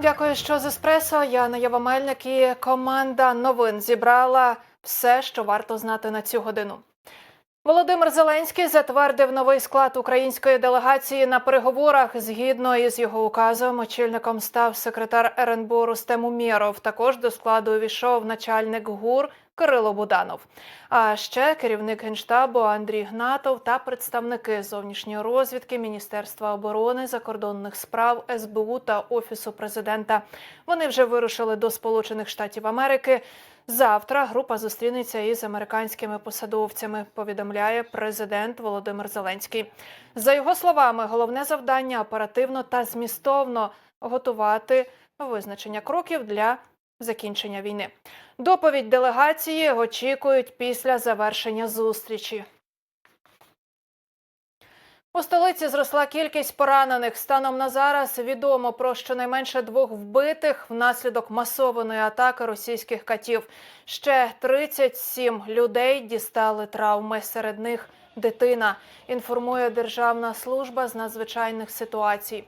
Дякую, що з еспресо. Я Наява Мельник і команда новин зібрала все, що варто знати на цю годину. Володимир Зеленський затвердив новий склад української делегації на переговорах. Згідно із його указом, очільником став секретар РНБО Рустем Умєров. Також до складу увійшов начальник ГУР Кирило Буданов. А ще керівник генштабу Андрій Гнатов та представники зовнішньої розвідки Міністерства оборони, закордонних справ, СБУ та Офісу президента. Вони вже вирушили до Сполучених Штатів Америки. Завтра група зустрінеться із американськими посадовцями. Повідомляє президент Володимир Зеленський. За його словами, головне завдання оперативно та змістовно готувати визначення кроків для закінчення війни. Доповідь делегації очікують після завершення зустрічі. У столиці зросла кількість поранених. Станом на зараз відомо про щонайменше двох вбитих внаслідок масованої атаки російських катів. Ще 37 людей дістали травми. Серед них дитина. Інформує Державна служба з надзвичайних ситуацій.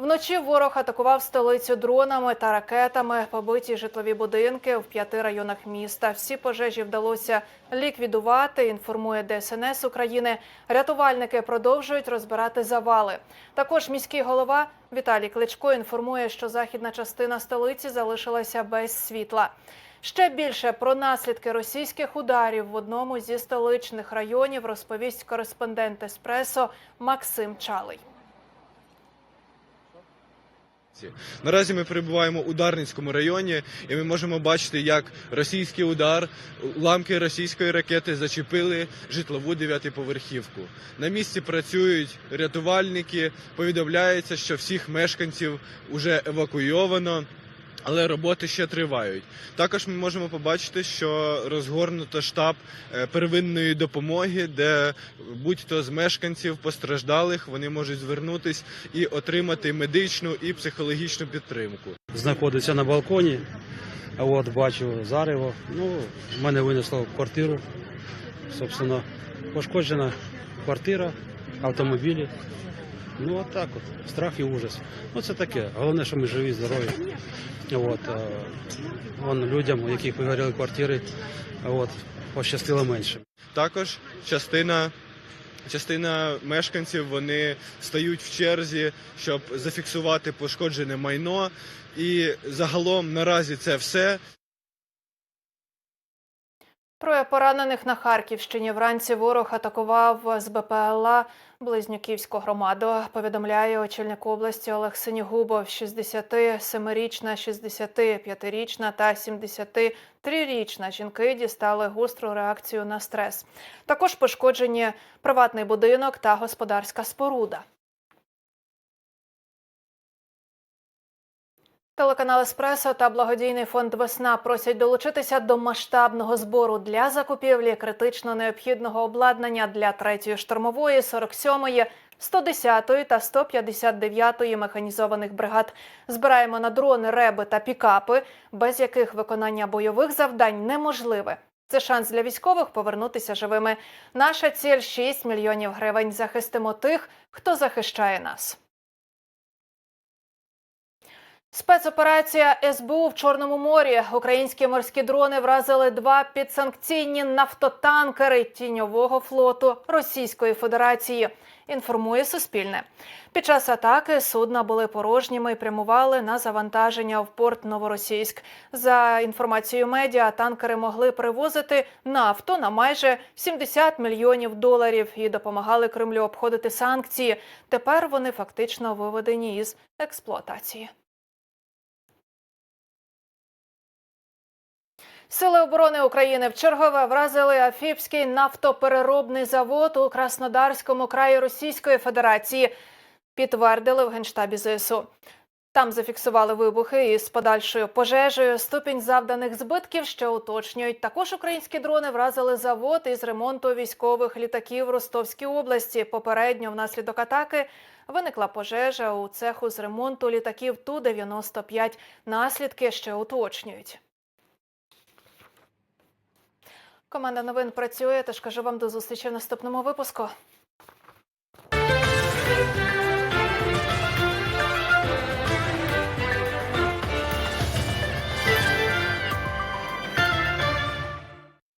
Вночі ворог атакував столицю дронами та ракетами, побиті житлові будинки в п'яти районах міста. Всі пожежі вдалося ліквідувати. Інформує ДСНС України. Рятувальники продовжують розбирати завали. Також міський голова Віталій Кличко інформує, що західна частина столиці залишилася без світла. Ще більше про наслідки російських ударів в одному зі столичних районів розповість кореспондент Еспресо Максим Чалий. Наразі ми перебуваємо у Дарницькому районі, і ми можемо бачити, як російський удар, уламки російської ракети зачепили житлову дев'ятиповерхівку. На місці працюють рятувальники. Повідомляється, що всіх мешканців вже евакуйовано. Але роботи ще тривають. Також ми можемо побачити, що розгорнуто штаб е, первинної допомоги, де будь-хто з мешканців постраждалих вони можуть звернутись і отримати медичну і психологічну підтримку. знаходиться на балконі. От бачу зарево. Ну, в мене винесло квартиру. Собственно, пошкоджена квартира, автомобілі. Ну, от так от. Страх і ужас. Ну, це таке. Головне, що ми живі, здорові. От, е, вон людям, у яких вигоріли квартири, от, пощастило менше. Також частина. Частина мешканців вони стають в черзі, щоб зафіксувати пошкоджене майно. І загалом наразі це все. Троє поранених на Харківщині. Вранці ворог атакував з БПЛА Близнюківську громаду. Повідомляє очільник області Олег Синігубов. 67-річна, 65-річна та 73-річна жінки дістали гостру реакцію на стрес. Також пошкоджені приватний будинок та господарська споруда. Телеканал Еспресо та благодійний фонд Весна просять долучитися до масштабного збору для закупівлі критично необхідного обладнання для 3-ї штурмової, 47-ї, 110-ї та 159-ї механізованих бригад. Збираємо на дрони, реби та пікапи, без яких виконання бойових завдань неможливе. Це шанс для військових повернутися живими. Наша ціль 6 мільйонів гривень. Захистимо тих, хто захищає нас. Спецоперація СБУ в Чорному морі. Українські морські дрони вразили два підсанкційні нафтотанкери тіньового флоту Російської Федерації. Інформує Суспільне. Під час атаки судна були порожніми і прямували на завантаження в порт Новоросійськ. За інформацією медіа, танкери могли привозити нафту на майже 70 мільйонів доларів і допомагали Кремлю обходити санкції. Тепер вони фактично виведені із експлуатації. Сили оборони України вчергове вразили Афіпський нафтопереробний завод у Краснодарському краї Російської Федерації. Підтвердили в генштабі ЗСУ. Там зафіксували вибухи із подальшою пожежею. Ступінь завданих збитків ще уточнюють. Також українські дрони вразили завод із ремонту військових літаків в Ростовській області. Попередньо внаслідок атаки виникла пожежа у цеху з ремонту літаків Ту 95 Наслідки ще уточнюють. Команда новин працює. Тож кажу вам до зустрічі в наступному випуску.